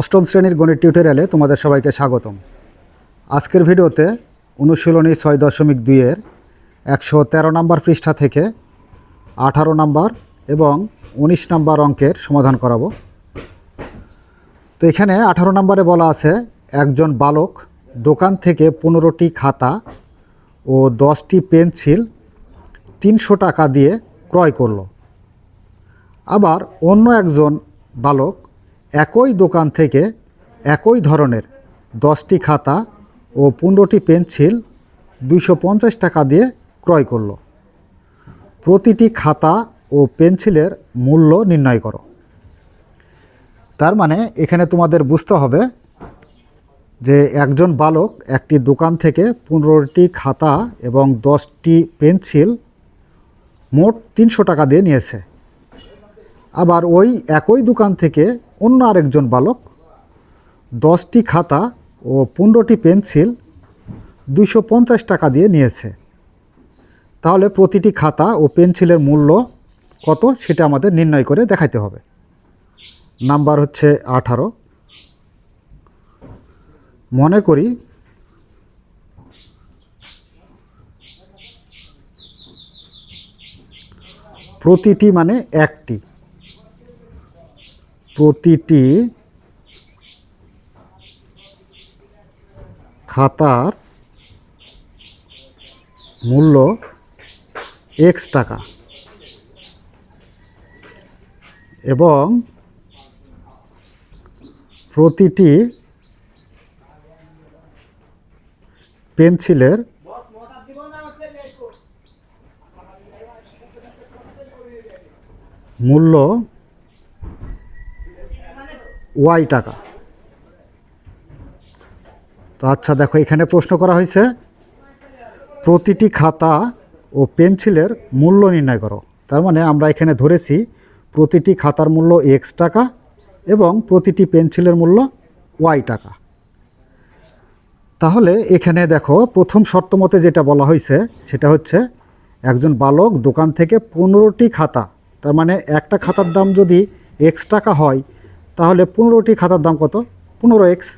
অষ্টম শ্রেণির গণিত টিউটোরিয়ালে তোমাদের সবাইকে স্বাগতম। আজকের ভিডিওতে অনুশীলনী ছয় দশমিক দুইয়ের একশো তেরো নম্বর পৃষ্ঠা থেকে আঠারো নম্বর এবং উনিশ নম্বর অঙ্কের সমাধান করাবো। তো এখানে আঠারো নম্বরে বলা আছে, একজন বালক দোকান থেকে পনেরোটি খাতা ও দশটি পেন্সিল তিনশো টাকা দিয়ে ক্রয় করল। আবার অন্য একজন বালক একই দোকান থেকে একই ধরনের দশটি খাতা ও পনেরোটি পেন্সিল দুশো টাকা দিয়ে ক্রয় করল। প্রতিটি খাতা ও পেন্সিলের মূল্য নির্ণয় করো। তার মানে এখানে তোমাদের বুঝতে হবে যে একজন বালক একটি দোকান থেকে পনেরোটি খাতা এবং দশটি পেন্সিল মোট তিনশো টাকা দিয়ে নিয়েছে। আবার ওই একই দোকান থেকে অন্য আরেকজন বালক, দশটি খাতা ও পনেরোটি পেন্সিল দুশো পঞ্চাশ টাকা দিয়ে নিয়েছে। তাহলে প্রতিটি খাতা ও পেন্সিলের মূল্য কত সেটা আমাদের নির্ণয় করে দেখাইতে হবে। নাম্বার হচ্ছে আঠারো। মনে করি প্রতিটি মানে একটি। প্রতিটি খাতার মূল্য এক্স টাকা। এবং প্রতিটি পেন্সিলের মূল্য ওয়াই টাকা। তো আচ্ছা দেখো, এখানে প্রশ্ন করা হয়েছে, প্রতিটি খাতা ও পেন্সিলের মূল্য নির্ণয় করো। তার মানে আমরা এখানে ধরেছি প্রতিটি খাতার মূল্য এক্স টাকা এবং প্রতিটি পেন্সিলের মূল্য ওয়াই টাকা। তাহলে এখানে দেখো, প্রথম শর্ত মতে যেটা বলা হয়েছে, সেটা হচ্ছে একজন বালক দোকান থেকে পনেরোটি খাতা, তার মানে একটা খাতার দাম যদি এক্স টাকা হয় তাহলে পনেরোটি খাতার দাম কত? পনেরো এক্স।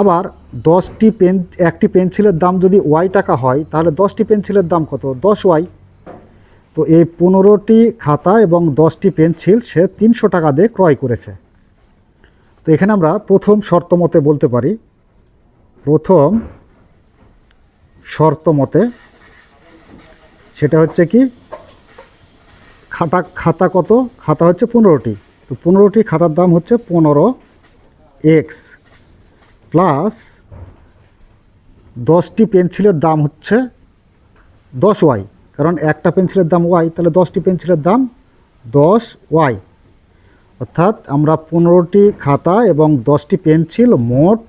আবার দশটি পেন, একটি পেন্সিলের দাম যদি ওয়াই টাকা হয়, তাহলে দশটি পেন্সিলের দাম কত? দশ ওয়াই। তো এই পনেরোটি খাতা এবং দশটি পেন্সিল সে তিনশো টাকা দিয়ে ক্রয় করেছে। তো এখানে আমরা প্রথম শর্ত মতে বলতে পারি। প্রথম শর্ত মতে সেটা হচ্ছে কি? খাতা খাতা কত? খাতা হচ্ছে পনেরোটি। তো পনেরোটি খাতার দাম হচ্ছে পনেরো এক্স প্লাস দশটি পেন্সিলের দাম হচ্ছে দশ ওয়াই কারণ একটা পেন্সিলের দাম ওয়াই তাহলে দশটি পেন্সিলের দাম দশ ওয়াই অর্থাৎ আমরা পনেরোটি খাতা এবং দশটি পেন্সিল মোট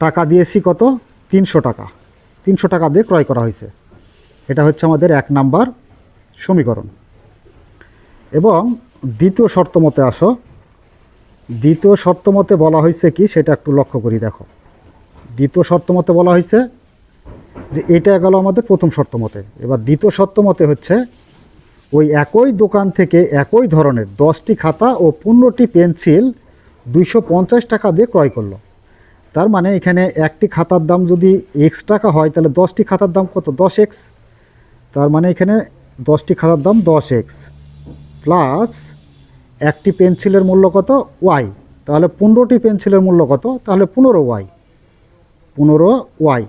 টাকা দিয়েছি কত? তিনশো টাকা। তিনশো টাকা দিয়ে ক্রয় করা হয়েছে। এটা হচ্ছে আমাদের এক নাম্বার সমীকরণ। এবং দ্বিতীয় শর্ত মতে আসো। দ্বিতীয় শর্ত মতে বলা হয়েছে কি, সেটা একটু লক্ষ্য করি, দেখো। দ্বিতীয় শর্ত মতে বলা হয়েছে যে এটা গেল আমাদের প্রথম শর্ত মতে। এবার দ্বিতীয় শর্ত মতে হচ্ছে ওই একই দোকান থেকে একই ধরনের দশটি খাতা ও পনেরোটি পেন্সিল দুইশো পঞ্চাশ টাকা দিয়ে ক্রয় করল। তার মানে এখানে একটি খাতার দাম যদি এক্স টাকা হয়, তাহলে দশটি খাতার দাম কত? দশ এক্স তার মানে এখানে দশটি খাতার দাম দশ এক্স প্লাস একটি পেন্সিলের মূল্য কত? ওয়াই। তাহলে পনেরোটি পেন্সিলের মূল্য কত? তাহলে পনেরো ওয়াই। পনেরো ওয়াই।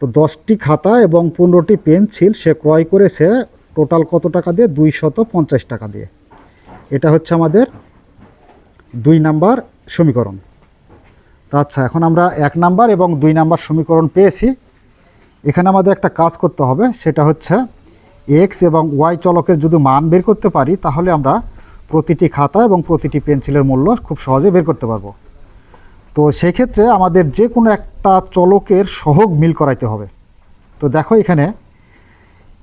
তো দশটি খাতা এবং পনেরোটি পেন্সিল সে ক্রয় করেছে টোটাল কত টাকা দিয়ে? দুই শত পঞ্চাশ টাকা দিয়ে। এটা হচ্ছে আমাদের দুই নাম্বার সমীকরণ। আচ্ছা এখন আমরা এক নাম্বার এবং দুই নাম্বার সমীকরণ পেয়েছি। এখানে আমাদের একটা কাজ করতে হবে, সেটা হচ্ছে এক্স এবং ওয়াই চলকের যদি মান বের করতে পারি, তাহলে আমরা প্রতিটি খাতা এবং প্রতিটি পেন্সিলের মূল্য খুব সহজে বের করতে পারব। তো সেক্ষেত্রে আমাদের যে কোনো একটা চলকের সহগ মিল করাইতে হবে। তো দেখো এখানে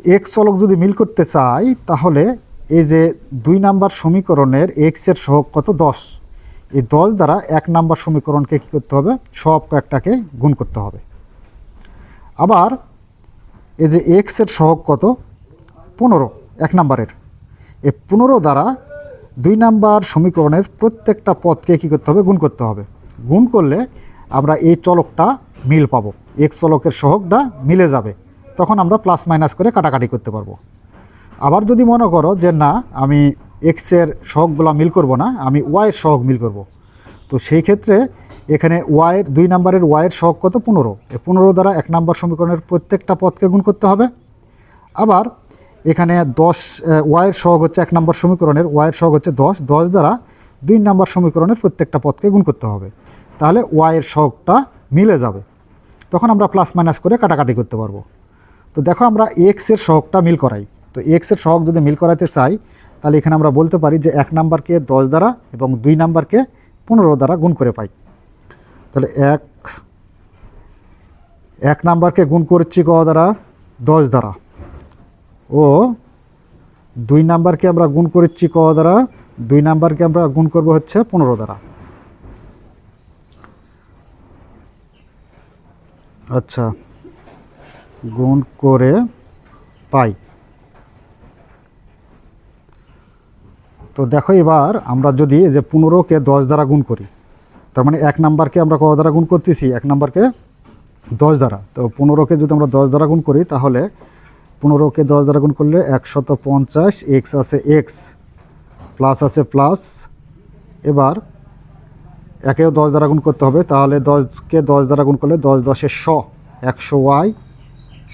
এক্স চলক যদি মিল করতে চাই, তাহলে এই যে দুই নাম্বার সমীকরণের এক্সের সহগ কত? দশ। এই দশ দ্বারা এক নাম্বার সমীকরণকে কী করতে হবে? সব কয়েকটাকে গুণ করতে হবে। আবার এই যে এক্সের সহগ কত? পনেরো, এক নাম্বারের। এই পনেরো দ্বারা দুই নাম্বার সমীকরণের প্রত্যেকটা পদকে কী করতে হবে? গুণ করতে হবে। গুণ করলে আমরা এই চলকটা মিল পাবো। এক্স চলকের সহগটা মিলে যাবে। তখন আমরা প্লাস মাইনাস করে কাটাকাটি করতে পারব। আবার যদি মনে করো যে না, আমি এক্সের সহগগুলো মিল করব না, আমি ওয়াইয়ের সহগ মিল করব। তো সেই ক্ষেত্রে এখানে ওয়াইয়ের দুই নাম্বারের ওয়াইয়ের সহগ কত? পনেরো। এই পনেরো দ্বারা এক নাম্বার সমীকরণের প্রত্যেকটা পদকে গুণ করতে হবে। আবার এখানে দশ ওয়াইয়ের সহগ হচ্ছে এক নম্বর সমীকরণের ওয়াইয়ের সহগ হচ্ছে দশ দশ দ্বারা দুই নম্বর সমীকরণের প্রত্যেকটা পদকে গুণ করতে হবে। তাহলে ওয়াইয়ের সহগটা মিলে যাবে। তখন আমরা প্লাস মাইনাস করে কাটাকাটি করতে পারব। তো দেখো আমরা এক্সের সহগটা মিল করাই। তো এক্সের সহগ যদি মিল করাতে চাই, তাহলে এখানে আমরা বলতে পারি যে এক নাম্বারকে দশ দ্বারা এবং দুই নাম্বারকে পনেরো দ্বারা গুণ করে পাই। তাহলে এক এক নাম্বারকে গুণ করছি ক দ্বারা? দশ দ্বারা। ও, দুই নাম্বারকে আমরা গুণ করেছি ক দ্বারা, দুই নাম্বারকে আমরা গুণ করব হচ্ছে পনেরো দ্বারা। আচ্ছা গুণ করে পাই। তো দেখো এবার আমরা যদি যে পনেরোকে দশ দ্বারা গুণ করি, তার মানে এক নাম্বারকে আমরা ক দ্বারা গুণ করতেছি, এক নাম্বারকে দশ দ্বারা। তো পনেরোকে যদি আমরা দশ দ্বারা গুণ করি, তাহলে পনেরোকে দশ দ্বারা গুণ করলে একশত পঞ্চাশ এক্স আছে এক্স প্লাস আছে প্লাস এবার একেও দশ দ্বারা গুণ করতে হবে, তাহলে দশকে দশ দ্বারা গুণ করলে দশ দশের শ, একশো ওয়াই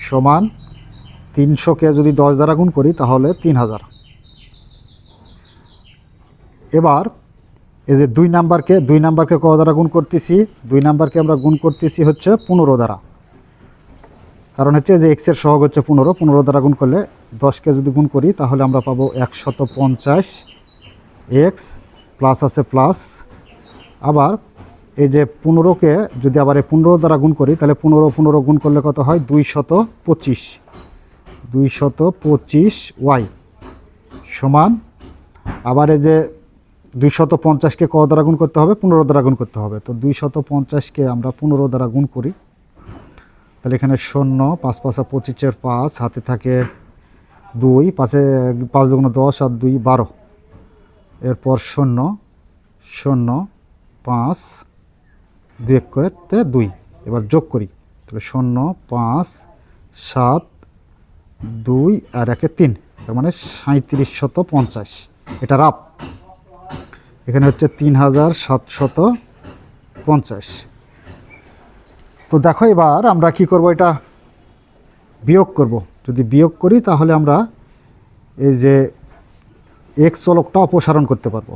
সমান তিনশোকে যদি দশ দ্বারা গুণ করি তাহলে তিন হাজার এবার এই যে দুই নাম্বারকে দুই নাম্বারকে ক দ্বারা গুণ করতেছি? দুই নাম্বারকে আমরা গুণ করতেছি হচ্ছে পনেরো দ্বারা। কারণ হচ্ছে যে এক্সের সহগ হচ্ছে পনেরো পনেরো দ্বারা গুণ করলে দশকে যদি গুণ করি, তাহলে আমরা পাবো একশত পঞ্চাশ এক্স প্লাস আছে প্লাস আবার এই যে পনেরোকে যদি আবার এই পনেরো দ্বারা গুণ করি, তাহলে পনেরো পনেরো গুণ করলে কত হয়? দুই শত পঁচিশ। দুই শত পঁচিশ ওয়াই সমান। আবার এই যে দুই শত পঞ্চাশকে ক দ্বারা গুণ করতে হবে? পনেরো দ্বারা গুণ করতে হবে। তো দুই শত পঞ্চাশকে আমরা পনেরো দ্বারা গুণ করি। তাহলে এখানে শূন্য, পাঁচ পাঁচা পঁচিশের পাঁচ, হাতে থাকে দুই, পাঁচে পাঁচ দুগুণ দশ আর দুই বারো। এরপর শূন্য শূন্য, পাঁচ, দুই কয়েতে দুই। এবার যোগ করি, তাহলে শূন্য, পাঁচ, সাত, দুই আর একে তিন, তার মানে সাঁত্রিশ শত পঞ্চাশ। এটা রাপ এখানে হচ্ছে তিন হাজার সাতশত পঞ্চাশ। তো দেখো এবার আমরা কি করব? এটা বিয়োগ করব। যদি বিয়োগ করি, তাহলে আমরা এই যে এক্স চলকটা অপসারণ করতে পারব।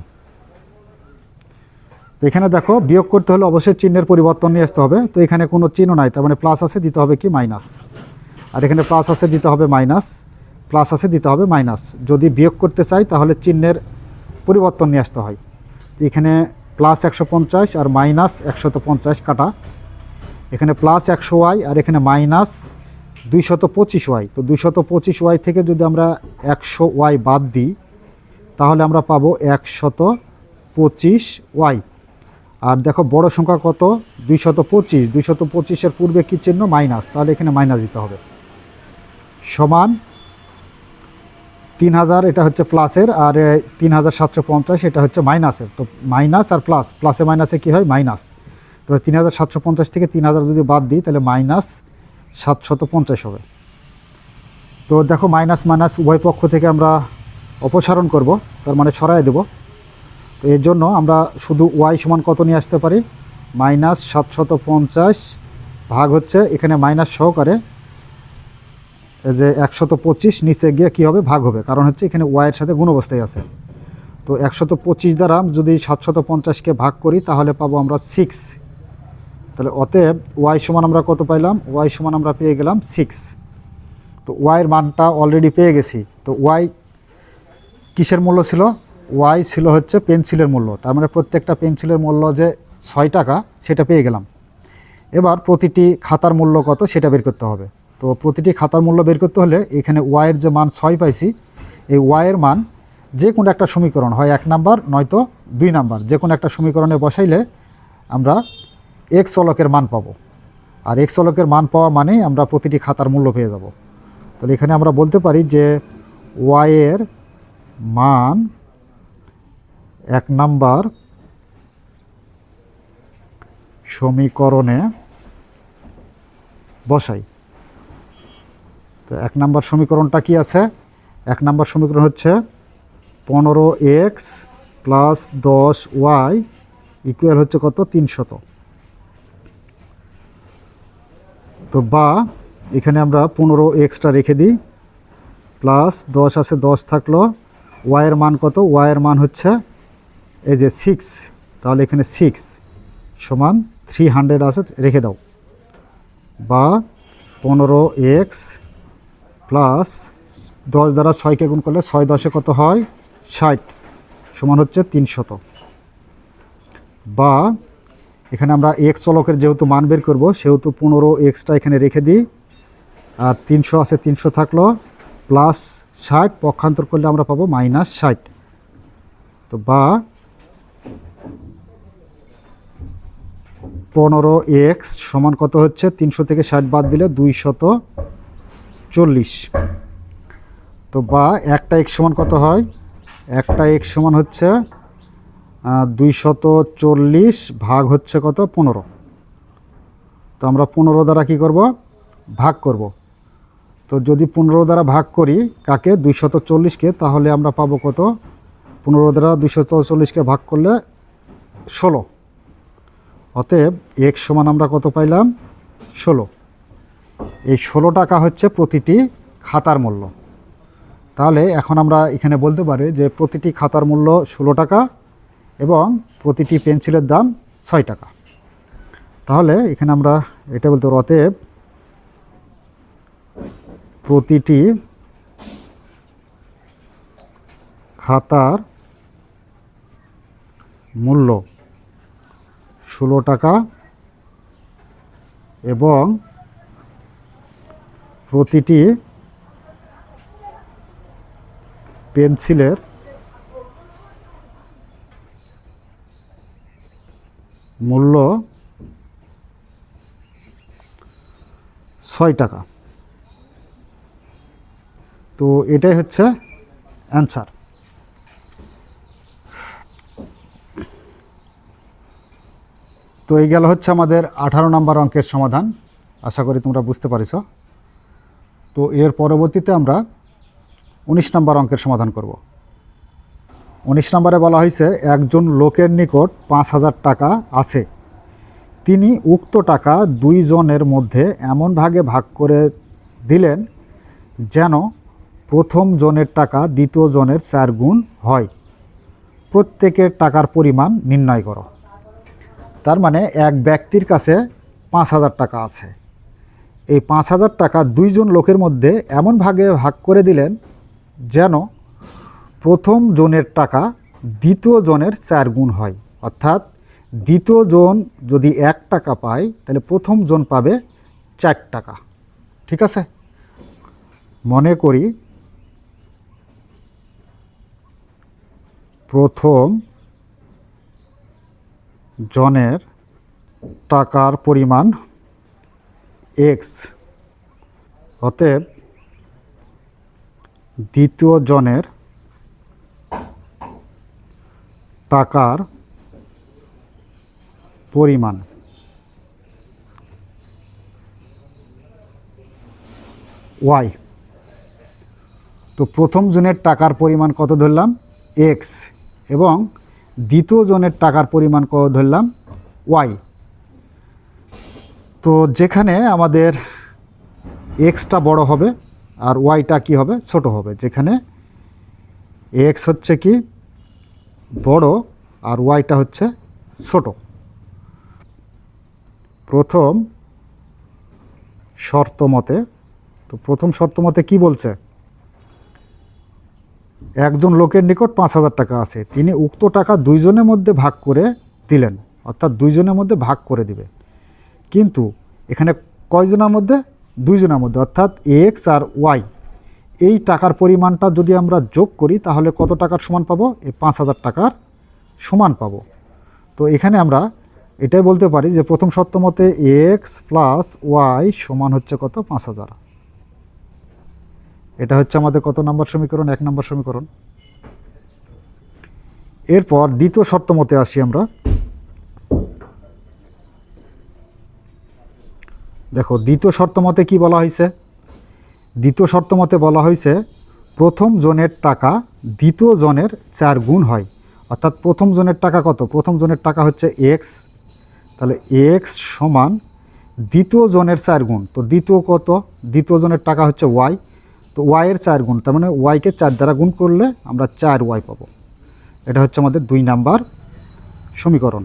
তো এখানে দেখো, বিয়োগ করতে হলে অবশ্যই চিহ্নের পরিবর্তন নিয়ে আসতে হবে। তো এখানে কোনো চিহ্ন নাই, তার মানে প্লাস আছে, দিতে হবে কি মাইনাস আর এখানে প্লাস আছে, দিতে হবে মাইনাস প্লাস আছে, দিতে হবে মাইনাস যদি বিয়োগ করতে চাই, তাহলে চিহ্নের পরিবর্তন নিয়ে আসতে হয়। তো এখানে প্লাস একশো পঞ্চাশ আর মাইনাস একশত কাটা। এখানে প্লাস একশো ওয়াই আর এখানে মাইনাস দুইশত পঁচিশ ওয়াই তো দুইশত পঁচিশ ওয়াই থেকে যদি আমরা একশো ওয়াই বাদ দিই, তাহলে আমরা পাবো একশত পঁচিশ ওয়াই আর দেখো বড় সংখ্যা কত? দুইশত পঁচিশ। দুইশত পঁচিশের পূর্বে কী চিহ্ন? মাইনাস তাহলে এখানে মাইনাস দিতে হবে। সমান তিন হাজার, এটা হচ্ছে প্লাসের আর তিন হাজার সাতশো পঞ্চাশ, এটা হচ্ছে মাইনাসের তো মাইনাস আর প্লাস প্লাসে মাইনাসে কী হয়? মাইনাস তাহলে তিন হাজার সাতশো পঞ্চাশ থেকে তিন হাজার যদি বাদ দিই, তাহলে মাইনাস সাতশত পঞ্চাশ হবে। তো দেখো মাইনাস মাইনাস উভয় পক্ষ থেকে আমরা অপসারণ করব, তার মানে সরাই দেব। তো এর জন্য আমরা শুধু ওয়াই সমান কত নিয়ে আসতে পারি? মাইনাস সাতশত পঞ্চাশ ভাগ হচ্ছে এখানে মাইনাস সহকারে, এই যে একশত পঁচিশ, নিচে গিয়ে কী হবে? ভাগ হবে, কারণ হচ্ছে এখানে ওয়াইয়ের সাথে গুণ অবস্থায় আছে। তো একশত পঁচিশ দ্বারা যদি সাতশত পঞ্চাশকে ভাগ করি, তাহলে পাবো আমরা সিক্স তাহলে অতএব ওয়াই সমান আমরা কত পাইলাম? ওয়াই সমান আমরা পেয়ে গেলাম সিক্স তো ওয়াইয়ের মানটা অলরেডি পেয়ে গেছি। তো ওয়াই কিসের মূল্য ছিল? ওয়াই ছিল হচ্ছে পেন্সিলের মূল্য। তার মানে প্রত্যেকটা পেন্সিলের মূল্য যে ছয় টাকা, সেটা পেয়ে গেলাম। এবার প্রতিটি খাতার মূল্য কত, সেটা বের করতে হবে। তো প্রতিটি খাতার মূল্য বের করতে হলে এখানে ওয়াইয়ের যে মান ছয় পাইছি, এই ওয়াইয়ের মান যে কোনো একটা সমীকরণ হয় এক নাম্বার, নয়তো দুই নাম্বার। যে কোনো একটা সমীকরণে বসাইলে আমরা এক্স চলকের মান পাবো। আর এক্স চলকের মান পাওয়া মানেই আমরা প্রতিটি খাতার মূল্য পেয়ে যাব। তাহলে এখানে আমরা বলতে পারি যে ওয়াইয়ের মান এক নাম্বার সমীকরণে বসাই। তো এক নাম্বার সমীকরণটা কি আছে? এক নাম্বার সমীকরণ হচ্ছে পনেরো এক্স প্লাস দশ ওয়াই ইকুয়াল হচ্ছে কত? তিনশত তো বা, এখানে আমরা পনেরো এক্সটা রেখে দিই। প্লাস দশ আছে, দশ থাকল। ওয়াইয়ের মান কত? ওয়াইয়ের মান হচ্ছে এই যে সিক্স তাহলে এখানে সিক্স সমান থ্রি হান্ড্রেড আছে, রেখে দাও। বা, পনেরো এক্স প্লাস দশ দ্বারা ছয়কে গুণ করলে ছয় দশে কত হয়? ষাট। সমান হচ্ছে তিনশত। বা এখানে আমরা এক্স চলকের যেহেতু মান বের করব, সেহেতু পনেরো এক্সটা এখানে রেখে দিই। আর তিনশো আছে, তিনশো থাকল প্লাস ষাট, পক্ষান্তর করলে আমরা পাবো মাইনাস ষাট। তো বা পনেরো এক্স সমান কত হচ্ছে? তিনশো থেকে ষাট বাদ দিলে দুইশত চল্লিশ। তো বা একটা এক্স সমান কত হয়? একটা এক্স সমান হচ্ছে দুইশত চল্লিশ ভাগ হচ্ছে কত? পনেরো। তো আমরা পনেরো দ্বারা কী করব? ভাগ করব। তো যদি পনেরো দ্বারা ভাগ করি, কাকে? দুইশত চল্লিশকে, তাহলে আমরা পাবো কত? পনেরো দ্বারা দুইশত চল্লিশকে ভাগ করলে ষোলো। অতএব এক সমান আমরা কত পাইলাম? ষোলো। এই ষোলো টাকা হচ্ছে প্রতিটি খাতার মূল্য। তাহলে এখন আমরা এখানে বলতে পারি যে প্রতিটি খাতার মূল্য ষোলো টাকা এবং প্রতিটি পেন্সিলের দাম ছয় টাকা। তাহলে এখানে আমরা এটা বলতে অতএব প্রতিটি খাতার মূল্য ষোলো টাকা এবং প্রতিটি পেন্সিলের মূল্য ছয় টাকা। তো এটাই হচ্ছে অ্যান্সার তো এই গেল হচ্ছে আমাদের আঠারো নম্বর অঙ্কের সমাধান। আশা করি তোমরা বুঝতে পারিছ। তো এর পরবর্তীতে আমরা উনিশ নম্বর অঙ্কের সমাধান করব। উনিশ নম্বরে বলা হয়েছে, একজন লোকের নিকট পাঁচ হাজার টাকা আছে। তিনি উক্ত টাকা দুইজনের মধ্যে এমন ভাগে ভাগ করে দিলেন যেন প্রথম জনের টাকা দ্বিতীয় জনের চার গুণ হয়। প্রত্যেকের টাকার পরিমাণ নির্ণয় করো। তার মানে এক ব্যক্তির কাছে পাঁচ হাজার টাকা আছে। এই পাঁচ হাজার টাকা দুইজন লোকের মধ্যে এমন ভাগে ভাগ করে দিলেন যেন প্রথম জনের টাকা দ্বিতীয় জনের চার গুণ হয়। অর্থাৎ দ্বিতীয় জন যদি এক টাকা পায়, তাহলে প্রথম জন পাবে চার টাকা। ঠিক আছে? মনে করি প্রথম জনের টাকার পরিমাণ এক্স অতএব দ্বিতীয় জনের টাকার পরিমাণ। ওয়াই। তো প্রথম জনের টাকার পরিমাণ কত ধরলাম? এক্স। এবং দ্বিতীয় জনের টাকার পরিমাণ কত ধরলাম? ওয়াই। তো যেখানে আমাদের এক্সটা বড় হবে আর ওয়াইটা কি হবে? ছোট হবে। যেখানে এক্স হচ্ছে কি? বড় আর ওয়াইটা হচ্ছে ছোট। প্রথম শর্ত মতে, তো প্রথম শর্ত মতে কী বলছে? একজন লোকের নিকট পাঁচ হাজার টাকা আছে, তিনি উক্ত টাকা দুইজনের মধ্যে ভাগ করে দিলেন, অর্থাৎ দুইজনের মধ্যে ভাগ করে দিবে। কিন্তু এখানে কয়জনের মধ্যে? দুইজনের মধ্যে, অর্থাৎ এক্স আর ওয়াই। এই টাকার পরিমাণটা যদি আমরা যোগ করি, তাহলে কত টাকার সমান পাবো? এই পাঁচ হাজার টাকার সমান পাবো। তো এখানে আমরা এটাই বলতে পারি যে প্রথম সত্য মতে এক্স প্লাস ওয়াই সমান হচ্ছে কত? পাঁচ হাজার। এটা হচ্ছে আমাদের কত নম্বর সমীকরণ? এক নম্বর সমীকরণ। এরপর দ্বিতীয় শর্ত মতে আসি আমরা। দেখো, দ্বিতীয় শর্ত মতে কি বলা হয়েছে? দ্বিতীয় শর্ত মতে বলা হয়েছে, প্রথম জনের টাকা দ্বিতীয় জনের চার গুণ হয়। অর্থাৎ প্রথম জনের টাকা কত? প্রথম জনের টাকা হচ্ছে এক্স তাহলে এক্স সমান দ্বিতীয় জনের চার গুণ। তো দ্বিতীয় কত? দ্বিতীয় জনের টাকা হচ্ছে ওয়াই তো ওয়াইয়ের চার গুণ, তার মানে ওয়াইকে চার দ্বারা গুণ করলে আমরা চার ওয়াই পাবো। এটা হচ্ছে আমাদের দুই নাম্বার সমীকরণ।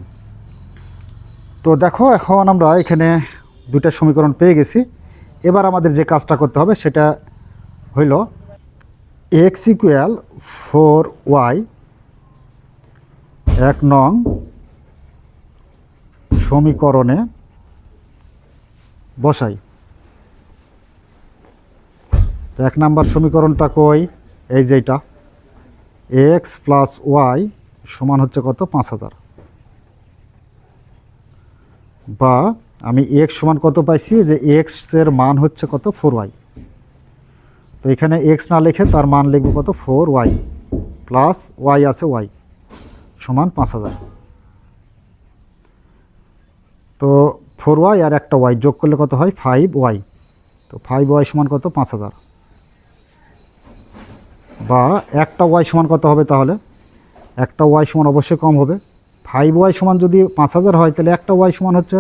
তো দেখো, এখন আমরা এখানে দুইটা সমীকরণ পেয়ে গেছি। এবার আমাদের যে কাজটা করতে হবে সেটা হইল এক্স ইকুয়াল ফোর ওয়াই এক নং সমীকরণে বসাই। এক নাম্বার সমীকরণটা কই? এই যেটা এক্স প্লাস ওয়াই সমান হচ্ছে কত? পাঁচ হাজার। বা আমি এক্স সমান কত পাইছি? যে এক্সের মান হচ্ছে কত? ফোর ওয়াই তো এখানে এক্স না লিখে তার মান লিখব কত? ফোর ওয়াই প্লাস ওয়াই আছে ওয়াই সমান পাঁচ হাজার। তো ফোর ওয়াই আর একটা ওয়াই যোগ করলে কত হয়? ফাইভ ওয়াই তো ফাইভ ওয়াই সমান কত? পাঁচ হাজার। বা একটা ওয়াই সমান কত হবে তাহলে? একটা ওয়াই সমান অবশ্যই কম হবে। ফাইভ ওয়াই সমান যদি পাঁচ হাজার হয়, তাহলে একটা ওয়াই সমান হচ্ছে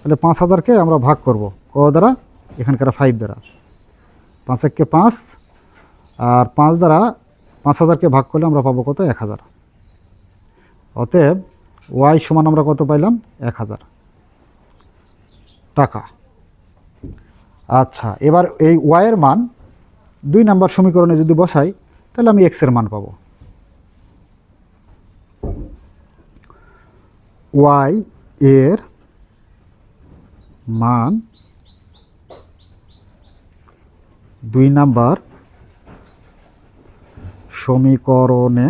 তাহলে পাঁচ হাজারকে আমরা ভাগ করব। ক দ্বারা? এখানকার ফাইভ দ্বারা। পাঁচ এককে পাঁচ, আর পাঁচ দ্বারা পাঁচ হাজারকে ভাগ করলে আমরা পাবো কত? এক হাজার। অতএব ওয়াই সমান আমরা কত পাইলাম? এক হাজার। টাকা। আচ্ছা এবার এই ওয়াইয়ের মান দুই নাম্বার সমীকরণে যদি বসাই, তাহলে আমি এক্সের মান পাবো। ওয়াই এর মান দুই নাম্বার সমীকরণে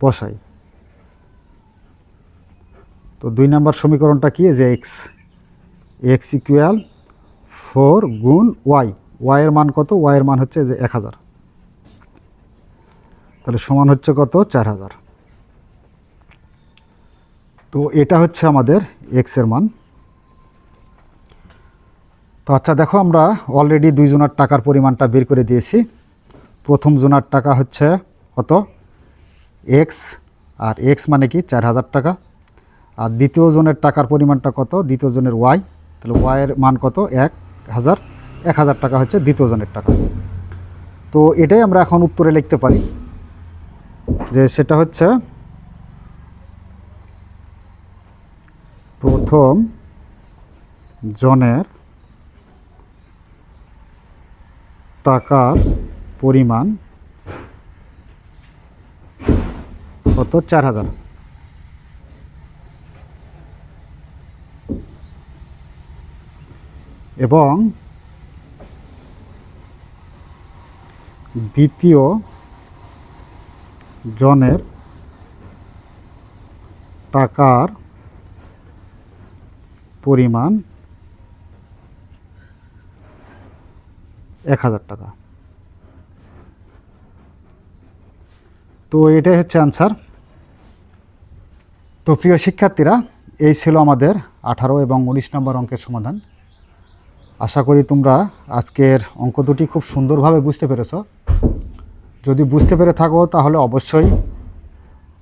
বসাই। তো দুই নাম্বার সমীকরণটা কি? যে এক্স এক্স ইকুয়াল ফোর গুণ ওয়াই ওয়াইয়ের মান কত? ওয়াইয়ের মান হচ্ছে যে এক হাজার। তাহলে সমান হচ্ছে কত? চার হাজার। তো এটা হচ্ছে আমাদের এক্সের মান। তো আচ্ছা দেখো আমরা অলরেডি দুই জোনার টাকার পরিমাণটা বের করে দিয়েছি। প্রথম জোনার টাকা হচ্ছে কত? এক্স আর এক্স মানে কি? চার হাজার টাকা। আর দ্বিতীয় জনের টাকার পরিমাণটা কত? দ্বিতীয় জনের ওয়াই তাহলে ওয়াইয়ের মান কত? এক হাজার। এক হাজার টাকা হচ্ছে দ্বিতীয় জনের টাকা। তো এটাই আমরা এখন উত্তরে লিখতে পারি যে সেটা হচ্ছে প্রথম জনের টাকার পরিমাণ কত? চার হাজার। এবং দ্বিতীয় জনের টাকার পরিমাণ এক হাজার টাকা। তো এটাই হচ্ছে অ্যান্সার তো প্রিয় শিক্ষার্থীরা, এই ছিল আমাদের আঠারো এবং উনিশ নম্বর অঙ্কের সমাধান। আশা করি তোমরা আজকের অঙ্ক দুটি খুব সুন্দরভাবে বুঝতে পেরেছ। যদি বুঝতে পেরে থাকো, তাহলে অবশ্যই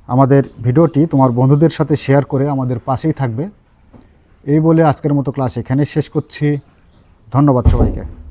আমাদের ভিডিওটি তোমার বন্ধুদের সাথে শেয়ার করে আমাদের পাশেই থাকবে। এই বলে আজকের মতো ক্লাস এখানে শেষ করছি। ধন্যবাদ সবাইকে।